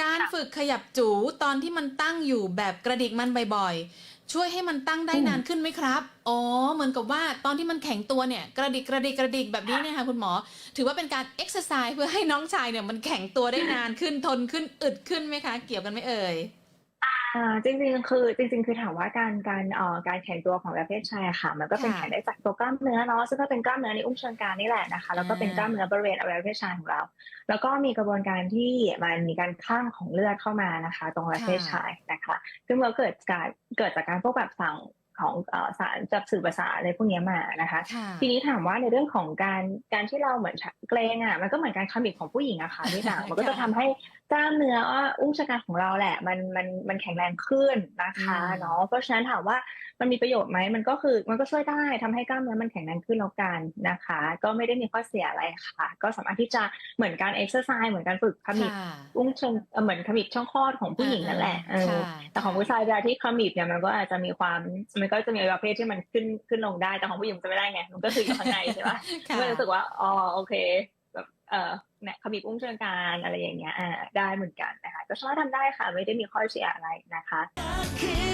การค่ะฝึกขยับจูตอนที่มันตั้งอยู่แบบกระดิกมันบ่อยๆ ช่วยให้มันตั้งได้อืมนานขึ้นไหมครับ อ๋อ เหมือนกับว่าตอนที่มันแข็งตัวเนี่ย กระดิกกระดิกกระดิกแบบนี้เนี่ยค่ะคุณหมอ ถือว่าเป็นการเอ็กซ์ไซส์เพื่อให้น้องชายเนี่ยมันแข็งตัวได้นานขึ้นทนขึ้นอึดขึ้นไหมคะ เกี่ยวกันไหมเอ่ย อ่าจริง ๆ คือ จริง ๆ คือถามว่าการการเอ่อการแข็งตัวของประเภทชายอะค่ะ มันก็เป็นค่ะแข็งได้จากตัวกล้ามเนื้อเนาะซึ่งก็เป็นกล้ามเนื้อในอุ้งเชิงกรานนี่แหละนะคะ แล้วก็เป็นอ่ากล้ามเนื้อบริเวณอวัยวะเพศชายของเรา แล้วก็มีกระบวนการที่มันมีการข้างของเลือดเข้ามานะคะ ตรงอวัยวะเพศชายนะคะ ซึ่งมันก็เกิดการเกิดจากการพวกแบบสั่ง ของเอ่อสารจับสื่อประสาทอะไรพวกเนี้ยมานะคะค่ะทีนี้ถามว่าในเรื่องของการการที่เราเหมือนเกรงอะมันก็เหมือนการคามิกของผู้หญิงอะค่ะพี่ต่างมันก็จะทำให้กล้ามเนื้อว่าอุ้งชะกันของเราแหละ มันมันมันแข็งแรงขึ้นนะคะอืมเนาะเพราะฉะนั้นถามว่า มันมีประโยชน์ไหมมันก็คือมันก็ช่วยได้ทำให้กล้ามเนื้อมันแข็งแรงขึ้นแล้วกันนะคะ ก็ไม่ได้มีข้อเสียอะไรค่ะ ก็สามารถที่จะเหมือนการเอ็กซ์ไซส์เหมือนการฝึกคามิกค่ะอุ้งเชิงเอ่อเหมือนคามิบช่องคลอดของผู้หญิงนั่นแหละเออค่ะแต่ของผู้ชายเวลาที่คามิบเนี่ยมันก็อาจจะมีความมันก็จะมีอวัยวะเพศที่มันขึ้นขึ้นลงได้แต่ของผู้หญิงจะไม่ได้ไงมันก็คืออยู่ข้างในใช่ปะค่ะก็รู้สึกว่าอ๋อโอเคแบบเออเนี่ยคามิบอุ้งเชิงกรานอะไรอย่างเงี้ยอ่าได้เหมือนกันนะคะก็สามารถทำได้ค่ะ ไม่ได้มีข้อเสียอะไรนะคะคืออะไร